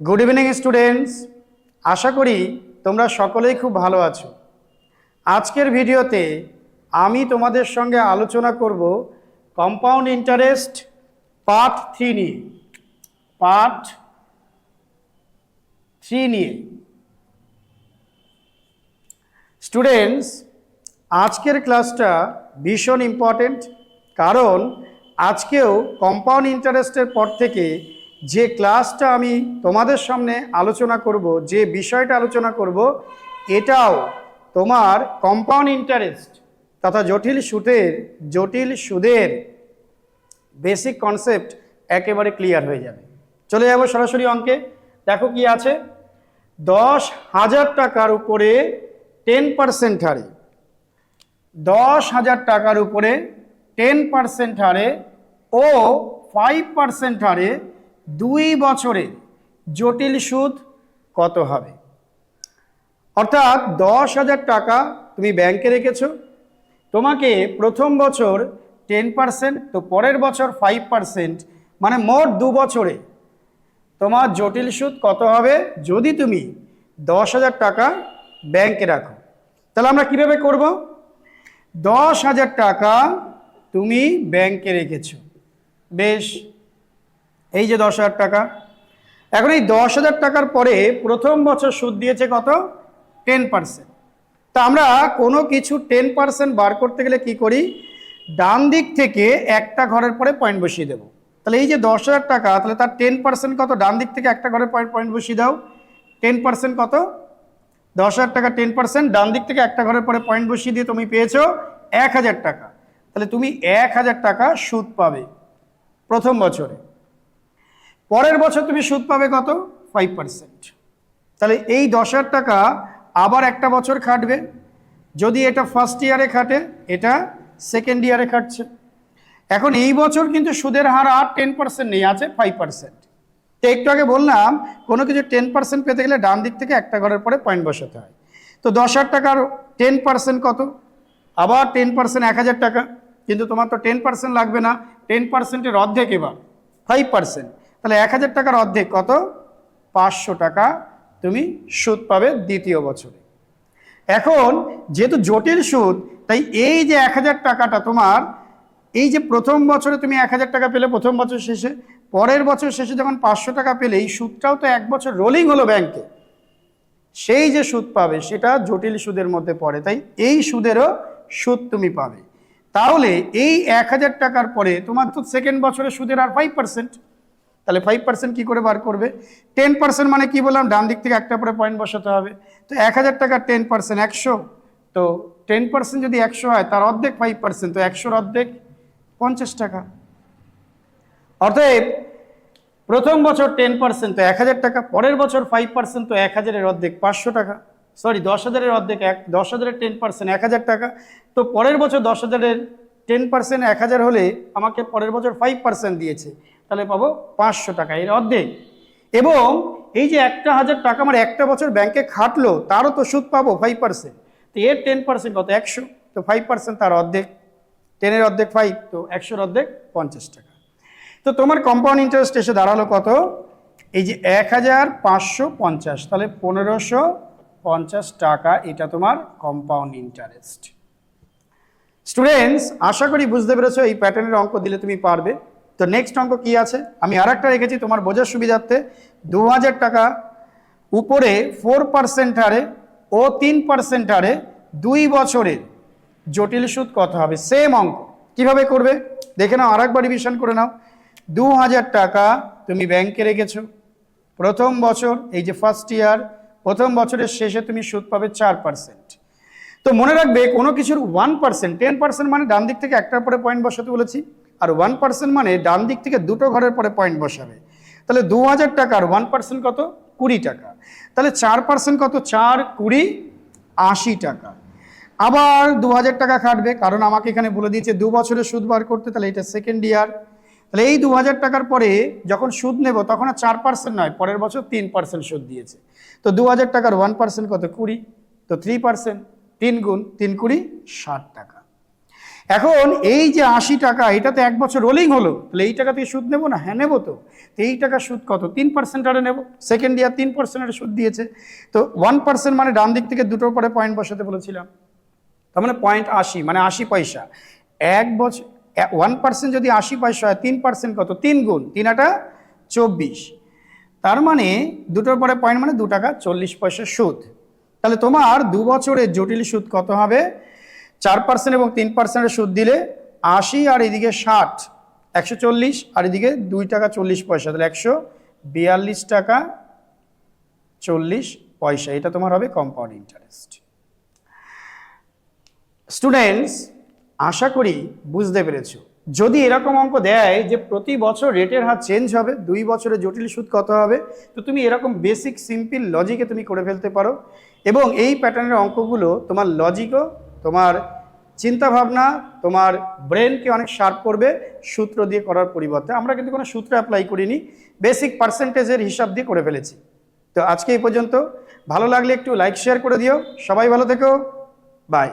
Good evening students আশা করি তোমরা সকলেই খুব ভালো আছো। আজকের ভিডিওতে আমি তোমাদের সঙ্গে আলোচনা করব কম্পাউন্ড ইন্টারেস্ট পার্ট থ্রি নিয়ে। পার্ট থ্রি নিয়ে। স্টুডেন্টস আজকের ক্লাসটা ভীষণ ইম্পর্টেন্ট কারণ আজকেও কম্পাউন্ড ইন্টারেস্টের পর থেকে যে ক্লাসটা আমি তোমাদের সামনে আলোচনা করব, যে বিষয়টা আলোচনা করব, এটাও তোমার কম্পাউন্ড ইন্টারেস্ট তথা জটিল সুদের জটিল সুদের বেসিক কনসেপ্ট একেবারে ক্লিয়ার হয়ে যাবে। চলে যাব সরাসরি অঙ্কে। দেখো কি আছে? দশ হাজার টাকার উপরে টেন পার্সেন্ট হারে, দশ হাজার টাকার উপরে টেন পার্সেন্ট হারে ও ফাইভ পার্সেন্ট হারে দুই বছরে জটিল সুদ কত হবে? অর্থাৎ দশ হাজার টাকা তুমি ব্যাংকে রেখেছো, তোমাকে প্রথম বছর টেন পার্সেন্ট তো পরের বছর ফাইভ পার্সেন্ট মানে মোট দু বছরে তোমার জটিল সুদ কত হবে? যদি তুমি দশ হাজার টাকা ব্যাংকে রাখো। তাহলে আমরা কীভাবে করব? দশ হাজার টাকা তুমি ব্যাংকে রেখেছো। বেশ এই যে দশ হাজার টাকা, এখন এই দশ হাজার টাকার পরে প্রথম বছর সুদ দিয়েছে কত? Ten percent. তা আমরা কোনো কিছু টেন পার্সেন্ট বার করতে গেলে কি করি? ডান দিক থেকে একটা ঘরের পরে পয়েন্ট বসিয়ে দেবো। তাহলে এই যে দশ হাজার টাকা, তাহলে তার টেন পার্সেন্ট কত? ডান দিক থেকে একটা ঘরের পয়েন্ট পয়েন্ট বসিয়ে দাও। টেন পার্সেন্ট কত? দশ হাজার টাকা টেন পার্সেন্ট। ডান দিক থেকে একটা ঘরের পরে পয়েন্ট বসিয়ে দিয়ে তুমি পেয়েছ এক হাজার টাকা। তাহলে তুমি এক হাজার টাকা সুদ পাবে প্রথম বছরে। পরের বছর তুমি সুদ পাবে কত? ফাইভ পার্সেন্ট তাহলে এই দশ হাজার টাকা আবার একটা বছর খাটবে। যদি এটা ফার্স্ট ইয়ারে খাটে, এটা সেকেন্ড ইয়ারে খাটছে। এখন এই বছর কিন্তু সুদের হার আর টেন পার্সেন্ট নেই, আছে ফাইভ পার্সেন্ট তো একটু আগে বললাম, কোনো কিছু টেন পার্সেন্ট পেতে গেলে ডান দিক থেকে একটা ঘরের পরে পয়েন্ট বসাতে হয়। তো দশ হাজার টাকার টেন পার্সেন্ট কত? আবার টেন পার্সেন্ট এক হাজার টাকা। কিন্তু তোমার তো টেন পার্সেন্ট লাগবে না টেন পার্সেন্টের অর্ধেক এবার ফাইভ পার্সেন্ট তাহলে এক হাজার টাকার অর্ধেক কত? পাঁচশো টাকা তুমি সুদ পাবে দ্বিতীয় বছরে। এখন যেহেতু জটিল সুদ, তাই এই যে এক হাজার টাকাটা তোমার, এই যে প্রথম বছরে তুমি এক হাজার টাকা পেলে, প্রথম বছর শেষে, পরের বছর শেষে যখন পাঁচশো টাকা পেলে, এই সুদটাও তো এক বছর রোলিং হলো ব্যাংকে সেই যে সুদ পাবে, সেটা জটিল সুদের মধ্যে পড়ে। তাই এই সুদেরও সুদ তুমি পাবে। তাহলে এই এক হাজার টাকার পরে তোমার তো সেকেন্ড বছরে সুদের আর ফাইভ পার্সেন্ট তাহলে ফাইভ পার্সেন্ট কী করে বার করবে? টেন পার্সেন্ট মানে কি বললাম? ডান দিক থেকে একটা পরে পয়েন্ট বসাতে হবে। তো এক হাজার টাকার টেন পার্সেন্ট একশো। তো টেন পার্সেন্ট যদি একশো হয়, তার অর্ধেক ফাইভ পার্সেন্ট তো একশোর অর্ধেক পঞ্চাশ টাকা। অতএব প্রথম বছর টেন পার্সেন্ট তো এক হাজার টাকা। পরের বছর ফাইভ পার্সেন্ট তো এক হাজারের অর্ধেক পাঁচশো টাকা। সরি দশ হাজারের অর্ধেক এক, দশ হাজারের টেন পার্সেন্ট এক হাজার টাকা। তো পরের বছর দশ হাজারের টেন পার্সেন্ট এক হাজার হলে আমাকে পরের বছর ফাইভ পার্সেন্ট দিয়েছে। তাহলে পাবো পাঁচশো টাকা, এর অর্ধেক। এবং এই যে একটা হাজার টাকা আমার একটা বছর ব্যাংকে খাটলো, তারও তো সুদ পাবো ফাইভ পার্সেন্ট তো এর টেন পার্সেন্ট কত? একশো। তো ফাইভ পার্সেন্ট তার অর্ধেক। টেনের অর্ধেক ফাইভ তো একশোর অর্ধেক পঞ্চাশ টাকা। তো তোমার কম্পাউন্ড ইন্টারেস্ট এসে দাঁড়াল কত? এই যে এক হাজার পাঁচশো পঞ্চাশ, তাহলে পনেরোশো পঞ্চাশ টাকা, এটা তোমার কম্পাউন্ড ইন্টারেস্ট স্টুডেন্টস আশা করি বুঝতে পেরেছ, এই প্যাটার্নের অঙ্ক দিলে তুমি পারবে। তো নেক্সট অঙ্ক কি আছে? আমি আর একটা রেখেছি তোমার বোঝার সুবিধার্থে। দু হাজার টাকা উপরে ফোর পার্সেন্ট হারে ও তিন পার্সেন্ট হারে দুই বছরের জটিল সুদ কত হবে? সেম অঙ্ক। কীভাবে করবে? দেখে নাও আর একবার রিভিশন করে নাও। দু হাজার টাকা তুমি ব্যাংকে রেখেছো। প্রথম বছর, এই যে ফার্স্ট ইয়ার প্রথম বছরের শেষে তুমি সুদ পাবে চার পার্সেন্ট তো মনে রাখবে, কোনো কিছুর ওয়ান পার্সেন্ট টেন পার্সেন্ট মানে ডান দিক থেকে একটার পরে পয়েন্ট বসাতে বলেছি। আর ওয়ান পার্সেন্ট মানে ডান দিক থেকে দুটো ঘরের পরে পয়েন্ট বসাবে। তাহলে দু হাজার টাকার ওয়ান পার্সেন্ট কত? কুড়ি টাকা। তাহলে চার পার্সেন্ট কত? চার, কুড়ি, আশি টাকা। আবার দু হাজার টাকা খাটবে, কারণ আমাকে এখানে বলে দিয়েছে দু বছরের সুদ বার করতে, তাহলে এটা সেকেন্ড ইয়ার তাহলে এই দু হাজার টাকার পরে যখন সুদ নেব, তখন আর চার পার্সেন্ট নয়, পরের বছর তিন পার্সেন্ট সুদ দিয়েছে। তো দু হাজার টাকার ওয়ান পার্সেন্ট কত? কুড়ি। তো থ্রি পার্সেন্ট তিন গুণ, তিন কুড়ি, ষাট টাকা। এখন এই যে আশি টাকা এটা তো এক বছর রোলিং হলো, তাহলে এই টাকা থেকে সুদ নেব না? হ্যাঁ নেব তো। এই টাকা সুদ কত? তিন পার্সেন্ট আরে নেব। সেকেন্ড ইয়ার তিন পার্সেন্টের সুদ দিয়েছে। তো ওয়ান পার্সেন্ট মানে ডান দিক থেকে দুটোর পরে পয়েন্ট বসাতে বলেছিলাম। তার মানে পয়েন্ট আশি মানে আশি পয়সা। এক বছর ওয়ান পার্সেন্ট যদি আশি পয়সা হয়, তিন পার্সেন্ট কত? তিন গুণ, তিন আটা চব্বিশ। তার মানে দুটোর পরে পয়েন্ট মানে দু টাকা চল্লিশ পয়সা সুদ। তাহলে তোমার দু বছরের জটিল সুদ কত হবে? চার পার্সেন্ট এবং তিন পার্সেন্টের সুদ দিলে আশি আর এদিকে ষাট, একশো চল্লিশ, আর এদিকে দুই টাকা চল্লিশ পয়সা, তাহলে একশো বিয়াল্লিশ টাকা চল্লিশ পয়সা। এটা তোমার হবে কম্পাউন্ড ইন্টারেস্ট স্টুডেন্টস আশা করি বুঝতে পেরেছ। যদি এরকম অঙ্ক দেয় যে প্রতি বছর রেটের হার চেঞ্জ হবে, দুই বছরে জটিল সুদ কত হবে, তো তুমি এরকম বেসিক সিম্পল লজিকে তুমি করে ফেলতে পারো। এবং এই প্যাটার্নের অঙ্কগুলো তোমার লজিকও তোমার চিন্তা ভাবনা তোমার ব্রেনকে অনেক শার্প করবে, সূত্র দিয়ে করার পরিবর্তে। আমরা কিন্তু কোনো সূত্র অ্যাপ্লাই করিনি বেসিক পার্সেন্টেজের হিসাব দিয়ে করে ফেলেছি। তো আজকে এই পর্যন্ত। ভালো লাগলে একটু লাইক শেয়ার করে দিও। সবাই ভালো থেকো। বাই